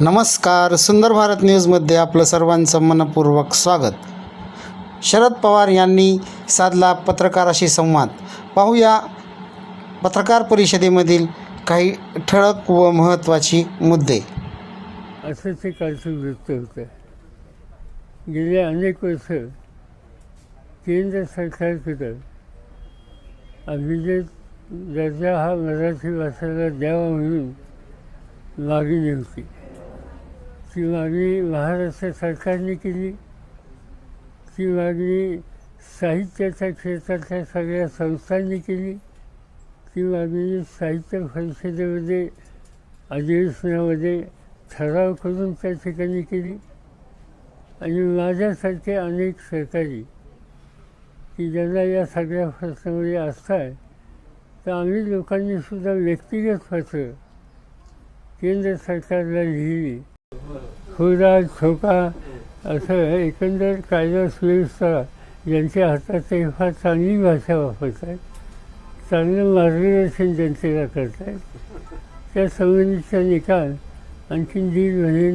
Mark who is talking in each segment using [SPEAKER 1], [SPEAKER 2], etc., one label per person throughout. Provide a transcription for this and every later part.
[SPEAKER 1] नमस्कार सुंदर भारत न्यूजमध्ये आपलं सर्वांचं मनपूर्वक स्वागत. शरद पवार यांनी साधला पत्रकाराशी संवाद. पाहूया पत्रकार परिषदेमधील काही ठळक व महत्त्वाची मुद्दे.
[SPEAKER 2] असं ते कालचं वृत्त होतं. गेले अनेक वर्ष केंद्र सरकारकडं अभिजित दर्जा हा मराठी भाषेला द्यावा म्हणून मागणी होती. ती मागणी महाराष्ट्र सरकारने केली. ती मागणी साहित्याच्या क्षेत्रातल्या सगळ्या संस्थांनी केली. ती मागणी साहित्य परिषदेमध्ये अधिवेशनामध्ये ठराव करून त्या ठिकाणी केली. आणि माझ्यासारखे अनेक सरकारी की ज्यांना या सगळ्या प्रश्नामध्ये आस्था आहे तर आम्ही लोकांनी सुद्धा व्यक्तिगत पत्र केंद्र सरकारला लिहिली. खुरा छोका असं एकंदर कायदा सुव्यवस्था यांच्या हातात ते फार चांगली भाषा वापरत आहेत चांगलं मार्गदर्शन जनतेला करत आहेत त्या संबंधीचा निकाल आणखीन दीड महिने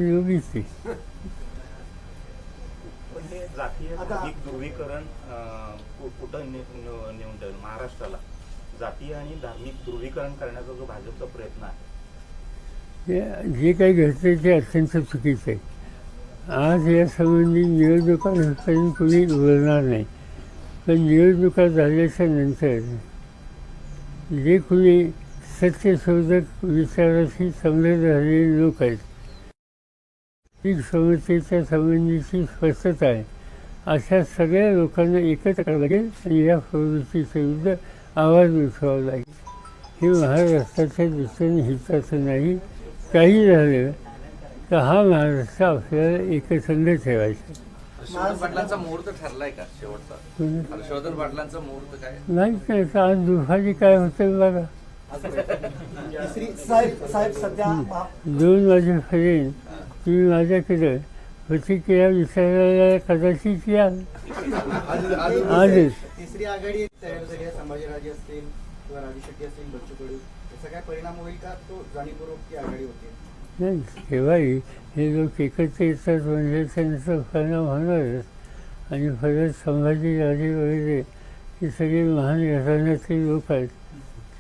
[SPEAKER 3] हे धार्मिक ध्रुवीकरण कुठं नेऊन महाराष्ट्राला. जातीय आणि धार्मिक ध्रुवीकरण करण्याचा जो भाजपचा प्रयत्न आहे
[SPEAKER 2] हे जे काही घडते ते अत्यंत चुकीचं आहे आज या संबंधी निवडणुका होईपर्यंत कोणी बोलणार नाही. पण निवडणुका झाल्याच्यानंतर जे कोणी सत्यशोधक विचाराशी समृद्ध झालेले लोक आहेत पीक समस्येच्या संबंधीची स्पष्टता आहे. अशा सगळ्या लोकांना एकत्र करावं लागेल आणि या प्रवृत्तीच्या विरुद्ध आवाज उठवावा लागेल. हे महाराष्ट्राच्या दृष्टीने हिताचं नाही काही झालं तर हा महाराष्ट्र आपल्याला एकसंध ठेवायचा
[SPEAKER 4] हर्षवर्धन पाटलांचा मुहूर्त ठरलाय का शेवटचा?
[SPEAKER 2] कोणी-
[SPEAKER 4] हर्षवर्धन पाटलांचा मुहूर्त काय?
[SPEAKER 2] नाही नाही तर आज दुपारी काय होतं बघा.
[SPEAKER 5] तिसरी साहेब साहेब सध्या महा-
[SPEAKER 2] दोन वाजेपर्यंत तुम्ही माझ्याकडं प्रतिक्रिया विचारायला कदाचित याल. आजच.
[SPEAKER 5] तिसरी आघाडी तयार झाली आहे संभाजीराजे असतील किंवा राजू शेट्टी असतील बच्चू कडू. याचा परिणाम होईल का? तो जाणीवपूर्वक आघाडी होते.
[SPEAKER 2] नाही तेव्हाही हे लोक एकत्र येतात म्हणजे त्यांचा परिणाम होणारच आणि परत संभाजीराजे वगैरे हे सगळे महान घराण्यातले लोक आहेत.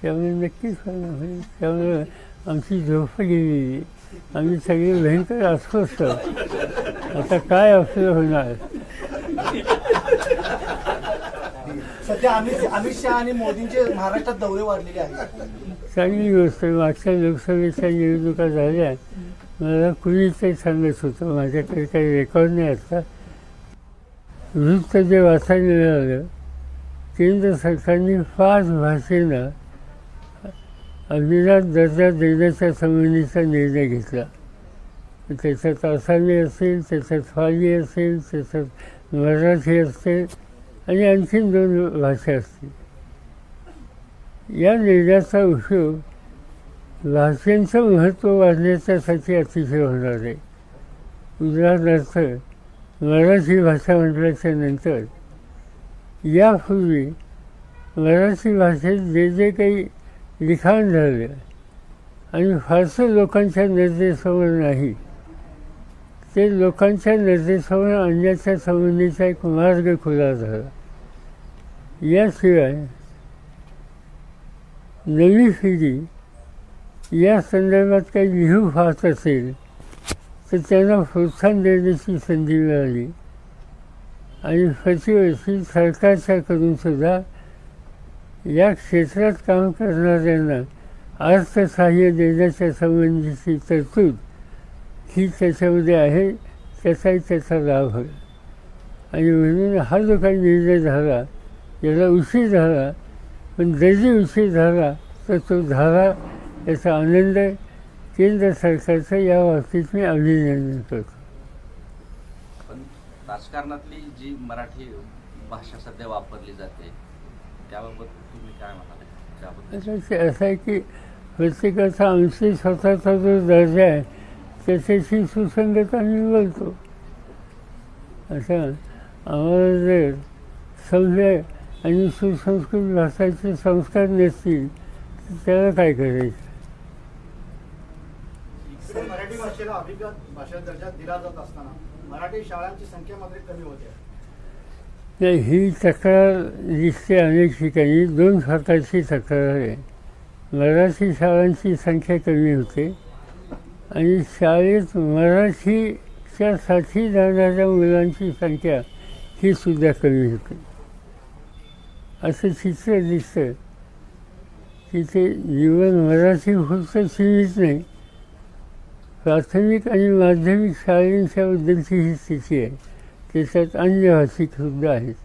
[SPEAKER 2] त्यामुळे नक्कीच परिणाम होईल. त्यामुळे आमची झोप गेलेली आम्ही सगळे भयंकर अस्वस्थ आता काय आपलं होणार?
[SPEAKER 5] सध्या अमित अमित शहा आणि मोदींचे महाराष्ट्रात दौरे वाढलेले आहेत.
[SPEAKER 2] चांगली गोष्ट मागच्या लोकसभेच्या निवडणुका झाल्या. मला कुणीच ते सांगत होतं. माझ्याकडे काही रेकॉर्ड नाही आता. वृत्त जे वाचायला मिळालं केंद्र सरकारने पाच भाषेला अभिजात दर्जा देण्याच्या संबंधीचा निर्णय घेतला. त्याच्यात आसामी असेल त्याच्यात फाली असेल त्याच्यात मराठी असेल आणि आणखीन दोन भाषा असतील. या निर्णयाचा उपयोग भाषेचं महत्त्व वाढण्याच्यासाठी अतिशय होणार आहे. उदाहरणार्थ मराठी भाषा म्हटल्याच्या नंतर यापूर्वी मराठी भाषेत जे जे काही लिखाण झालं आणि फारसं लोकांच्या नजरेसमोर नाही ते लोकांच्या नजरेसमोर आणण्याच्या संबंधीचा एक मार्ग खुला झाला. याशिवाय नवी पिढी या संदर्भात काही लिहू पाहत असेल तर त्यांना प्रोत्साहन देण्याची संधी मिळाली. आणि प्रतिवर्षी सरकारच्याकडून सुद्धा या क्षेत्रात काम करणाऱ्यांना अर्थसहाय्य देण्याच्या संबंधीची तरतूद ही त्याच्यामध्ये आहे त्याचाही त्याचा लाभ होईल आणि म्हणून हा जो काही निर्णय झाला याला उशीर झाला. पण जरी उशीर झाला तर तो झाला याचा आनंद केंद्र सरकारचं या बाबतीत मी अभिनंदन करतो.
[SPEAKER 4] पण राजकारणातली जी मराठी भाषा सध्या वापरली जाते त्याबाबत तुम्ही काय म्हणाल?
[SPEAKER 2] असं आहे की प्रत्येकाचा आमची स्वतःचा जो दर्जा आहे त्याच्याशी सुसंगत आम्ही बोलतो. आता आम्हाला जर सभ्य आणि सुसंस्कृत भाषाचे संस्कार नसतील तर त्याला काय करायचं?
[SPEAKER 5] मराठी भाषा भाषेला अभिजात भाषा दर्जा दिला जात असताना मराठी शाळांची संख्या मात्र कमी होते.
[SPEAKER 2] नाही ही तक्रार दिसते अनेक ठिकाणी. दोन प्रकारची तक्रार आहे. मराठी शाळांची संख्या कमी होते आणि शाळेत मराठीच्यासाठी जाणाऱ्या मुलांची संख्या ही सुद्धा कमी होते. असं चित्र दिसतं. की ते जीवन मराठी फक्त सीमित नाही. प्राथमिक आणि माध्यमिक शाळेंच्याबद्दलची ही स्थिती आहे. त्याच्यात अन्य भाषिक सुद्धा आहेत.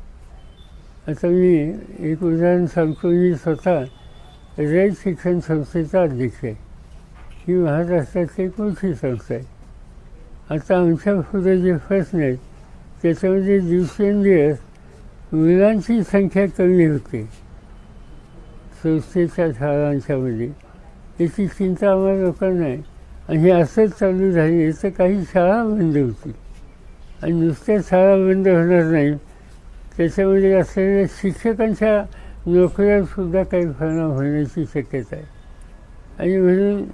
[SPEAKER 2] आता मी एक उदाहरण सांगतो. मी स्वतः रयत शिक्षण संस्थेचा अध्यक्ष आहे. ही महाराष्ट्रातली एक मोठी संस्था आहे. आता आमच्या पुढे जे प्रश्न आहेत त्याच्यामध्ये दिवसेंदिवस मुलांची संख्या कमी होते. संस्थेच्या शाळांच्यामध्ये. याची चिंता आम्हाला लोकांना आहे. आणि हे असंच चालू झाले तर काही शाळा बंद होतील. आणि नुसत्या शाळा बंद होणार नाही त्याच्यामध्ये असलेल्या शिक्षकांच्या नोकऱ्यांसुद्धा काही परिणाम होण्याची शक्यता आहे. आणि म्हणून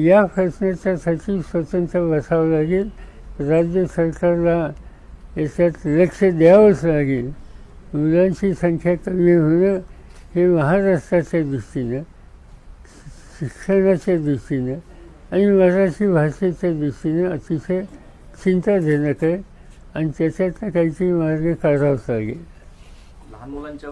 [SPEAKER 2] या प्रश्नाच्यासाठी स्वतंत्र बसावं लागेल. राज्य सरकारला याच्यात लक्ष द्यावंच लागेल. मुलांची संख्या कमी होणं हे महाराष्ट्राच्या दृष्टीनं शिक्षणाच्या दृष्टीनं आणि मराठी भाषेच्या दृष्टीनं अतिशय चिंताजनक आहे आणि त्याच्यातनं काहीतरी मार्ग काढावाच लागेल.
[SPEAKER 4] लहान मुलांच्या